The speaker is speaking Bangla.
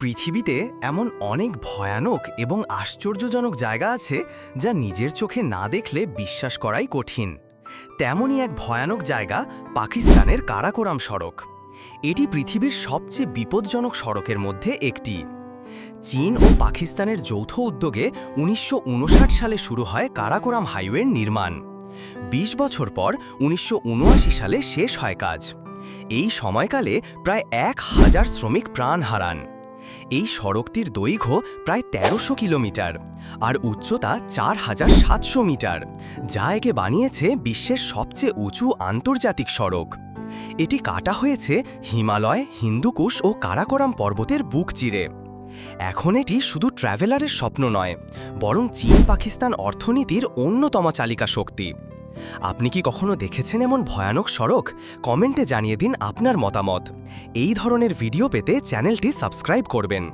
পৃথিবীতে এমন অনেক ভয়ানক এবং আশ্চর্যজনক জায়গা আছে যা নিজের চোখে না দেখলে বিশ্বাস করাই কঠিন। তেমনই এক ভয়ানক জায়গা পাকিস্তানের কারাকোরাম সড়ক। এটি পৃথিবীর সবচেয়ে বিপজ্জনক সড়কের মধ্যে একটি। চীন ও পাকিস্তানের যৌথ উদ্যোগে উনিশশো উনষাট সালে শুরু হয় কারাকোরাম হাইওয়ের নির্মাণ। ২০ বছর পর উনিশশো উনআশি সালে শেষ হয় কাজ। এই সময়কালে প্রায় এক হাজার শ্রমিক প্রাণ হারান। এই সড়কটির দৈর্ঘ্য প্রায় তেরোশো কিলোমিটার আর উচ্চতা চার হাজার সাতশো মিটার, যা একে বানিয়েছে বিশ্বের সবচেয়ে উঁচু আন্তর্জাতিক সড়ক। এটি কাটা হয়েছে হিমালয়, হিন্দুকুশ ও কারাকোরাম পর্বতের বুক চিরে। এখন এটি শুধু ট্র্যাভেলারের স্বপ্ন নয়, বরং চীন পাকিস্তান অর্থনীতির অন্যতম চালিকা শক্তি আপনি কি কখনো দেখেছেন এমন ভয়ানক সড়ক? কমেন্টে জানিয়ে দিন আপনার মতামত। এই ধরনের ভিডিও পেতে চ্যানেলটি সাবস্ক্রাইব করবেন।